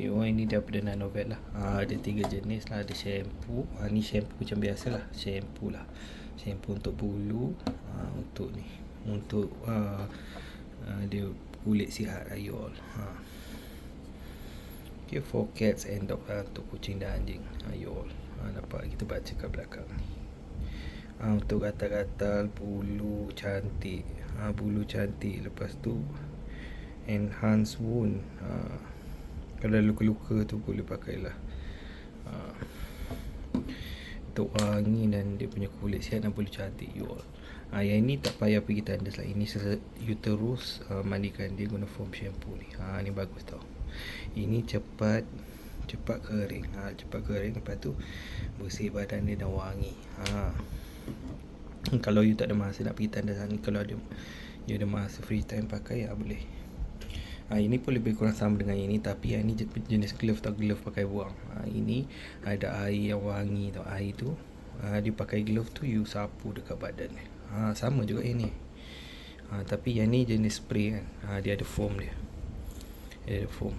Okay, oh ini daripada Nanovel lah. Ha, ada tiga jenis lah. Ada shampoo. Ha, ni shampoo macam biasa lah. Shampoo lah. Shampoo untuk bulu. Ha, untuk ni. Untuk uh, dia kulit sihat ayol. Ha. Okay, for cats and dog ha, untuk kucing dan anjing. Ayol. Ha, dapat kita baca kat belakang ni. Ha, untuk gatal-gatal bulu cantik. Ha, bulu cantik. Lepas tu enhance wound. Ha, kalau luka-luka tu boleh pakai lah uh, untuk wangi dan dia punya kulit sihat dan boleh cantik you all uh, yang ini tak payah pergi tandas lah. Ini you terus uh, mandikan. Dia guna foam shampoo ni. Ha, uh, ni bagus tau. Ini cepat cepat kering. Ha, cepat kering. Lepas tu bersih badan dia dan wangi. Ha. kalau you tak ada masa nak pergi tandas ni kalau ada you ada masa free time pakai ya boleh ha, ini pun lebih kurang sama dengan ini tapi yang ini jenis glove atau glove pakai buang. Ha, ini ada air yang wangi tau air tu ha, dia pakai glove tu you sapu dekat badan ha, sama juga ini. Ha, tapi yang ni jenis spray kan. Ha, dia ada foam dia. Dia ada foam.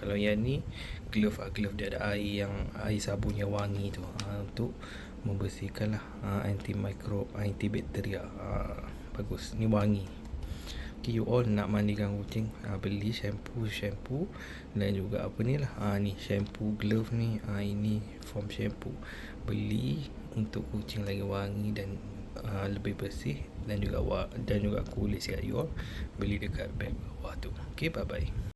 Kalau yang ni glove ah glove dia ada air yang air sabun yang wangi tu. Ha, untuk membersihkan lah ha, anti microbe anti bakteria ha, bagus. Ni wangi Okay, you all nak mandikan kucing ha, Beli shampoo Shampoo Dan juga apa ni lah ha, Ni shampoo glove ni ha, Ini foam shampoo. Beli Untuk kucing lagi wangi Dan uh, Lebih bersih Dan juga Dan juga kulit sihat you all Beli dekat bag bawah tu. Okay bye bye